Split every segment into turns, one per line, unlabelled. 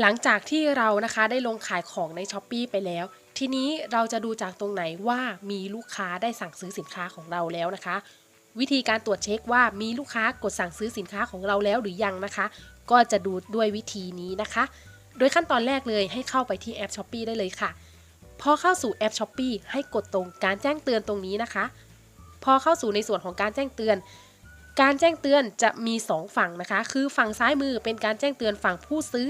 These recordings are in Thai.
หลังจากที่เรานะคะได้ลงขายของใน s h อ p e e ไปแล้ว ทีนี้เราจะดูจากตรงไหนว่ามีลูกค้าได้สั่งซื้อสินค้าของเราแล้วนะคะ วิธีการตรวจเช็คว่ามีลูกค้ากดสั่งซื้อสินค้าของเราแล้วหรือยังนะคะ ก็จะดูด้วยวิธีนี้นะคะ โดยขั้นตอนแรกเลยให้เข้าไปที่แอป s h อ p e e ได้เลยค่ะ พอเข้าสู่แอป s h อ p e e ให้กดตรงการแจ้งเตือนตรงนี้นะคะ พอเข้าสู่ในส่วนของการแจ้งเตือน การแจ้งเตือนจะมี 2 ฝั่งนะคะ คือฝั่งซ้ายมือเป็นการแจ้งเตือนฝั่งผู้ซื้อ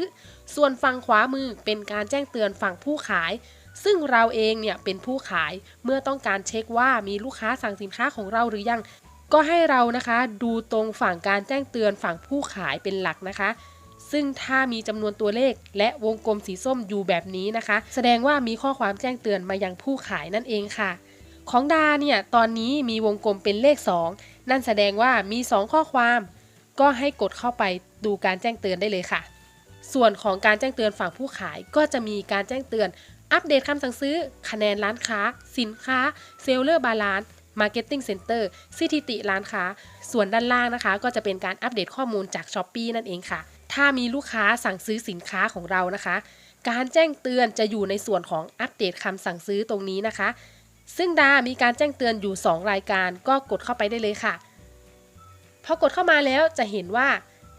ส่วนฝั่งขวามือเป็นการแจ้งเตือนฝั่งผู้ขาย ซึ่งเราเองเนี่ยเป็นผู้ขายเมื่อต้องการเช็คว่ามีลูกค้าสั่งสินค้าของเราหรือยัง ก็ให้เรานะคะดูตรงฝั่งการแจ้งเตือนฝั่งผู้ขายเป็นหลักนะคะ ซึ่งถ้ามีจำนวนตัวเลขและวงกลมสีส้มอยู่แบบนี้นะคะ แสดงว่ามีข้อความแจ้งเตือนมายังผู้ขายนั่นเองค่ะ ของดาเนี่ยตอนนี้มีวงกลมเป็นเลข 2 นั่นแสดงว่ามี 2 ข้อความ ก็ให้กดเข้าไปดูการแจ้งเตือนได้เลยค่ะ ส่วนของการแจ้งเตือนฝั่งผู้ขายก็จะมีการแจ้งเตือน อัปเดตคำสั่งซื้อ คะแนนร้านค้า สินค้า เซลเลอร์บาลานซ์มาร์เก็ตติ้งเซ็นเตอร์สถิติร้านค้า ส่วนด้านล่างนะคะ ก็จะเป็นการอัปเดตข้อมูลจาก s h อ p e e นั่นเองค่ะ ถ้ามีลูกค้าสั่งซื้อสินค้าของเรานะคะ การแจ้งเตือนจะอยู่ในส่วนของอัปเดตคำสั่งซื้อตรงนี้นะคะ ซึ่งดามีการแจ้งเตือนอยู่ 2 รายการก็กดเข้าไปได้เลยค่ะ พอกดเข้ามาแล้วจะเห็นว่า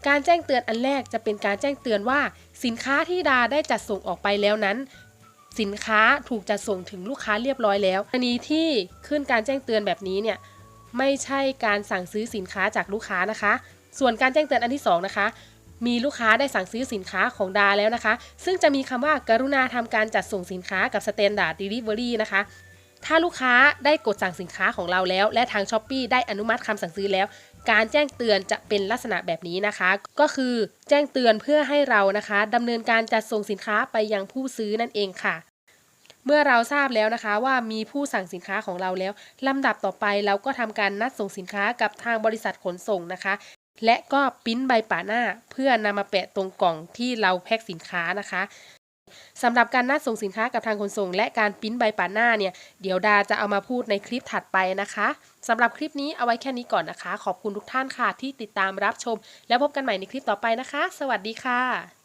การแจ้งเตือนอันแรกจะเป็นการแจ้งเตือนว่า สินค้าที่ดาได้จัดส่งออกไปแล้วนั้น สินค้าถูกจัดส่งถึงลูกค้าเรียบร้อยแล้วอันนี้ที่ขึ้นการแจ้งเตือนแบบนี้เนี่ยไม่ใช่การสั่งซื้อสินค้าจากลูกค้านะคะ ส่วนการแจ้งเตือนอันที่สองนะคะ มีลูกค้าได้สั่งซื้อสินค้าของดาแล้วนะคะ ซึ่งจะมีคำว่าการุณาทำการจัดส่งสินค้ากับ Standard Delivery นะคะ ถ้าลูกค้าได้กดสั่งสินค้าของเราแล้ว และทาง s h อ p e e ได้อนุมัติคำสั่งซื้อแล้ว การแจ้งเตือนจะเป็นลักษณะแบบนี้นะคะ ก็คือแจ้งเตือนเพื่อให้เรานะคะดำเนินการจัดส่งสินค้าไปยังผู้ซื้อนั่นเองค่ะ เมื่อเราทราบแล้วนะคะว่ามีผู้สั่งสินค้าของเราแล้วลำดับต่อไปเราก็ทำการนัดส่งสินค้ากับทางบริษัทขนส่งนะคะ และก็ปิ้นใบป่าหน้า เพื่อนำมาแปะตรงกล่องที่เราแพ็คสินค้านะคะ สำหรับการนัดส่งสินค้ากับทางขนส่ง และการปิ้นใบป่าหน้าเนี่ย เดี๋ยวดาจะเอามาพูดในคลิปถัดไปนะคะสำหรับคลิปนี้เอาไว้แค่นี้ก่อนนะคะ ขอบคุณทุกท่านค่ะที่ติดตามรับชม แล้วพบกันใหม่ในคลิปต่อไปนะคะ สวัสดีค่ะ